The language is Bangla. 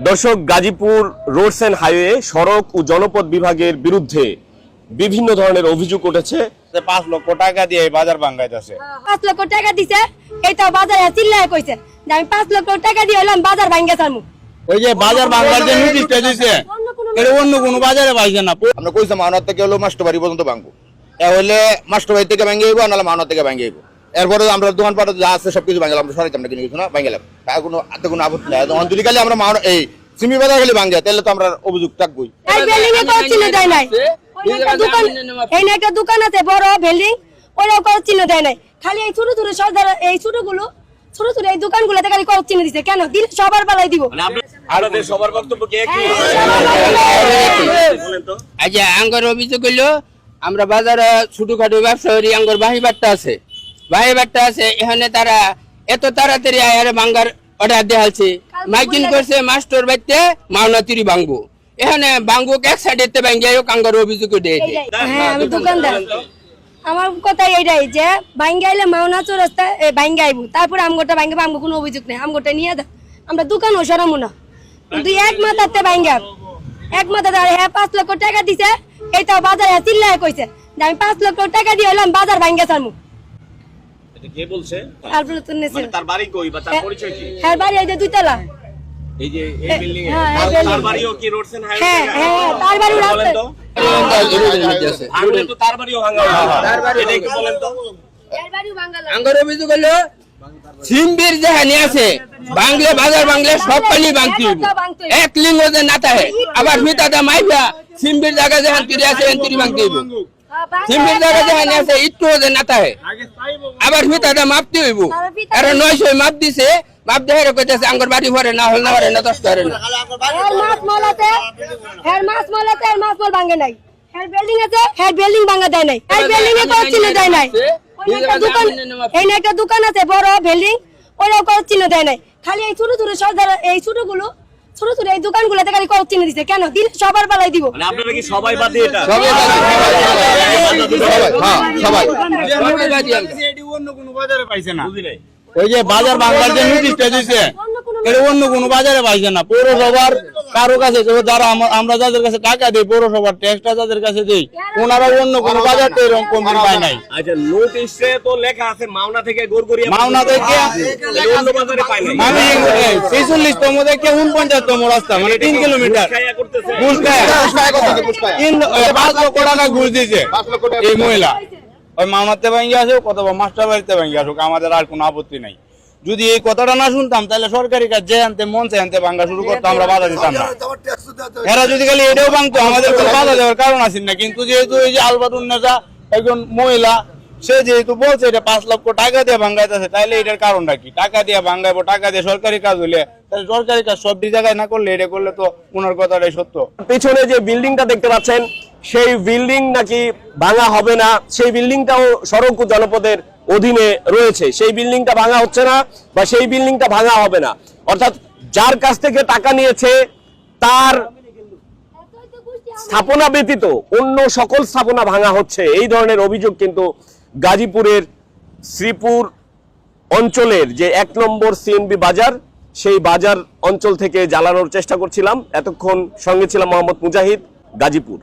দর্শক গাজীপুর রোডস অ্যান্ড হাইওয়ে সড়ক ও জনপথ বিভাগের বিরুদ্ধে বিভিন্ন ধরনের অভিযোগ উঠেছে। পাঁচ লক্ষ টাকা দিয়ে বাজার ভাঙ্গাইতেছে। পাঁচ লক্ষ টাকা দিছে এইটা বাজারে চিল্লায় কইছে যে আমি পাঁচ লক্ষ টাকা দিয়ে হলাম বাজার ভাঙ্গে চালমু ওই যে বাজার ভাঙ্গার যে নোটিশটা দিছে অন্য কোনো এটা অন্য কোনো বাজারে পাইছে না। আমরা কইছি মাওনার থেকে হলো মাস্টবাড়ি পর্যন্ত ভাঙবো এ হলে মাস্টবাড়ি থেকে ভেঙে যাব নাহলে মাওনার থেকে ভেঙে যাব এরপরে আমরা দোকানপাট যা আছে সবকিছু ভাঙলাম আমরা সরাইতে আমরা কিনে কিছু না ভাঙলাম তার কোনো তাতে কোনো আপত্তি নাই। অঞ্চলি খালি আমরা মাওনা এই সিমি বাজার খালি ভাঙে তাহলে তো আমরা অভিযোগ থাকবোই। এই একটা দোকান এই না একটা দোকান আছে বড় বিল্ডিং ওরাও কোনো চিহ্ন দেয় নাই। খালি এই ছোট ছোট সর্দার এই ছোটগুলো ছোট ছোট এই দোকানগুলোতে খালি কোনো চিহ্ন দিছে। কেন? দিলে সবার বেলায় দিব। আপনাদের সবার বক্তব্য কি একই? বলেন তো। আচ্ছা আঙ্গর অভিযোগ হইল আমরা বাজারে ছোটখাটো ব্যবসা করি আঙ্গর বাহি বাট্টা আছে। বাহি বাট্টা আছে এখানে তারা এত তাড়াতাড়ি আয়ারে ভাঙ্গার অর্ডার দেওয়ালছে মাইকিং করছে মাস্টার বাইতে মাওনা তিরি ভাঙবো এখানে ভাঙবুক এক সাইডে ভাঙ্গে আঙ্গর অভিযোগ দিয়ে হ্যাঁ আমি দোকানদার। আমার কথা এইটাই যে ভাঙ্গে আইলে মাওনা চৌরাস্তা ভাঙ্গে আইবো। তারপরে আমগোটা ভাঙ্গে আমগো কোনো অভিযোগ নেই। আমগোটা নিয়ে দাও আমরা দোকান ও সরামু না। কিন্তু এক মাথাতে ভাঙ্গে এক মাথাতে আর হ্যাঁ পাঁচ লক্ষ টাকা দিছে এইটা বাজারে চিল্লায় কইছে। যে আমি পাঁচ লক্ষ টাকা দিয়ে হলাম বাজার ভাঙ্গে চালমু এটা কে বলছে? তারপরে তো নেছে। মানে তার বাড়ি কই বা তার পরিচয় কি? হ্যাঁ বাড়ি এই যে দুইতলা। এই যে এই বিল্ডিং এ? হ্যাঁ, তার-। বাড়িও কি রোডস এন্ড হ্যাঁ হ্যাঁ তার বাড়ি বলেন রাস্তায়। তো? তার বাড়িও ভাঙা হবে এটা একটু বলেন তো? আঙ্গর অভিযোগ হলো সিম্বির যেখানে আছে বাংলে বাজার বাংলে সব পানি ভাঙতে এক লিঙ্গ যে না থাকে আবার মিতাটা মাইবা সিম্বির জায়গা যেখান তিরি আছে এখান তিরি ভাঙতে জায়গা যেখানে আছে একটু আবার মাপতে হইব। আর নয়শো মাপ দিছে মাপ দেখে কইতেছে আঙ্গর বাড়ি ভরে না হল না ভরে না দশ করে না। হের মাছ মল আছে হের মাছ মল হের মাছ মল ভাঙে নাই। হের বিল্ডিং আছে হের বিল্ডিং ভাঙা দেয় নাই। হের বিল্ডিং এ কোনো চিহ্ন দেয় নাই। দোকান এই একটা দোকান আছে বড় বিল্ডিং ওরাও কোনো চিহ্ন দেয় নাই। খালি এই ছোট ছোট সর্দার এই ছোটগুলো ছোট ছোট এই দোকানগুলোতে খালি কোনো চিনে দিছে। কেন? দিন সবার বেলায় দিব। মানে আপনারা কি সবাই বাদে এটা? সবাই হ্যাঁ সবাই। সবাই বাদী অন্য কোনো বাজারে পাইছে না। ওই যে বাজার বাংলার যে নোটিশটা কোনো এটা অন্য কোনো বাজারে পাইছে না। পৌরসভার কারও কাছে যারা আমরা যাদের কাছে টাকা দিই পৌরসভার ট্যাক্সটা যাদের কাছে দিই ওনারা অন্য কোনো বাজার তো এরকম কমপ্লেন পায় নাই। আচ্ছা নোটিশে তো লেখা আছে মাওনা থেকে গোরগরিয়া মাওনা থেকে অন্য বাজারে পাই নাই। মানে ছেচল্লিশ তম থেকে উনপঞ্চাশ তম রাস্তা মানে তিন কিলোমিটার। খাইয়া করতেছে। ঘুষ খায় কত আছে পুষ্পায় তিন লক্ষ টাকা ঘুষ দিয়েছে পাঁচ লক্ষ টাকা এই মহিলা। ওই মাওনাতে ভাঙ্গি আসুক অথবা মাস্টার বাড়িতে ভাঙ্গি আসুক আমাদের আর কোনো আপত্তি নাই। যদি এই কথাটা না শুনতাম, তাহলে সরকারি কাজ যে আনতে মন চাই আনতে ভাঙ্গা শুরু করতো, আমরা বাধা দিতাম না। এরা যদি খালি এটাও ভাঙতো, আমাদের বাধা দেওয়ার কারণ আছে না। কিন্তু যেহেতু এই যে আলবাতুন নেজা একজন মহিলা, সে যেহেতু বলছে এটা পাঁচ লক্ষ টাকা দিয়ে ভাঙ্গাইতেছে, তাহলে এটার কারণটা কি? টাকা দিয়ে ভাঙ্গাইবো, টাকা দিয়ে সরকারি কাজ হলে তাহলে সরকারি কাজ সব জায়গায় না করলে, এটা করলে তো ওনার কথাটাই সত্য। পেছনে যে বিল্ডিংটা দেখতে পাচ্ছেন, সেই বিল্ডিং নাকি ভাঙা হবে না, সেই বিল্ডিংটাও সড়ক জনপদের অধীনে রয়েছে। সেই বিল্ডিংটা ভাঙা হচ্ছে না বা সেই বিল্ডিংটা ভাঙা হবে না। অর্থাৎ যার কাছ থেকে টাকা নিয়েছে, তার স্থাপনা ব্যতীত অন্য সকল স্থাপনা ভাঙা হচ্ছে। এই ধরনের অভিযোগ কিন্তু গাজীপুরের শ্রীপুর অঞ্চলের যে এক নম্বর সিএনবি বাজার, সেই বাজার অঞ্চল থেকে জ্বালানোর চেষ্টা করছিলাম। এতক্ষণ সঙ্গে ছিলাম মোহাম্মদ মুজাহিদ, গাজীপুর।